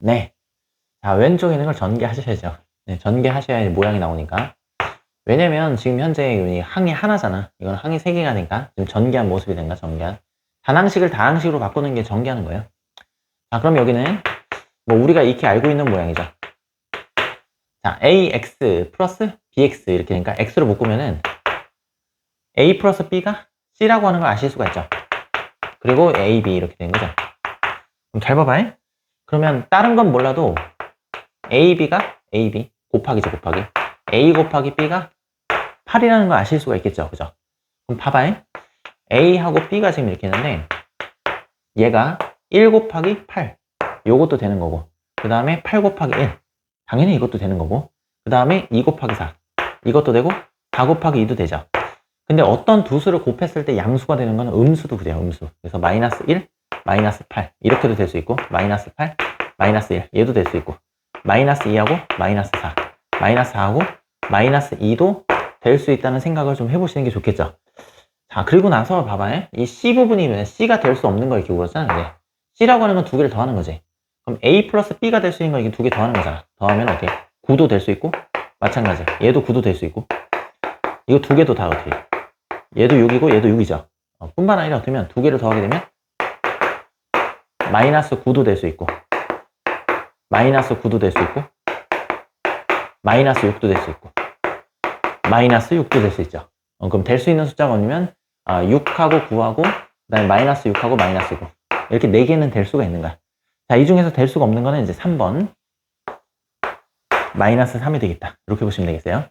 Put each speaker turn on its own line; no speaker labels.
네. 자, 왼쪽에 있는 걸 전개하셔야죠. 네, 전개하셔야 모양이 나오니까. 왜냐면 지금 현재 이 항이 하나잖아. 이건 항이 세 개가니까 지금 전개한 모습이 된가, 전개한. 단항식을 다항식으로 바꾸는 게 전개하는 거예요. 자, 그럼 여기는 뭐 우리가 익히 알고 있는 모양이죠. 자, ax 플러스 bx 이렇게 되니까 x로 묶으면은 a 플러스 b가 c라고 하는 걸 아실 수가 있죠. 그리고 ab 이렇게 된 거죠. 그럼 잘 봐봐. 그러면 다른 건 몰라도 ab가 ab 곱하기죠, 곱하기. a 곱하기 b가 8이라는 걸 아실 수가 있겠죠. 그죠? 그럼 봐봐. a하고 b가 지금 이렇게 있는데 얘가 1 곱하기 8 요것도 되는 거고 그 다음에 8 곱하기 1 당연히 이것도 되는 거고 그 다음에 2 곱하기 4 이것도 되고 4 곱하기 2도 되죠 근데 어떤 두 수를 곱했을 때 양수가 되는 거는 음수도 그래요 음수 그래서 마이너스 1 마이너스 8 이렇게도 될 수 있고 마이너스 8 마이너스 1 얘도 될 수 있고. 마이너스 2하고 마이너스 4 마이너스 4하고 마이너스 2도 될 수 있다는 생각을 좀 해보시는 게 좋겠죠? 자 그리고 나서 봐봐요. 이 C 부분이면 C가 될 수 없는 걸 기울었잖아 이제 C라고 하는 건 두 개를 더하는 거지. 그럼 A 플러스 B가 될 수 있는 건 이게 두 개 더하는 거잖아. 더하면 어떻게 9도 될 수 있고 마찬가지. 얘도 9도 될 수 있고. 이거 두 개도 다 어떻게? 얘도 6이고 얘도 6이죠? 어, 뿐만 아니라 어떻게 하면 두 개를 더하게 되면 마이너스 9도 될 수 있고 마이너스 9도 될 수 있고 마이너스 6도 될 수 있고 마이너스 6도 될 수 있죠. 어, 그럼 될 수 있는 숫자가 뭐냐면 아, 6하고 9하고 그다음에 마이너스 6하고 마이너스 9 이렇게 4개는 될 수가 있는 거야. 자, 이 중에서 될 수가 없는 거는 이제 3번 마이너스 3이 되겠다. 이렇게 보시면 되겠어요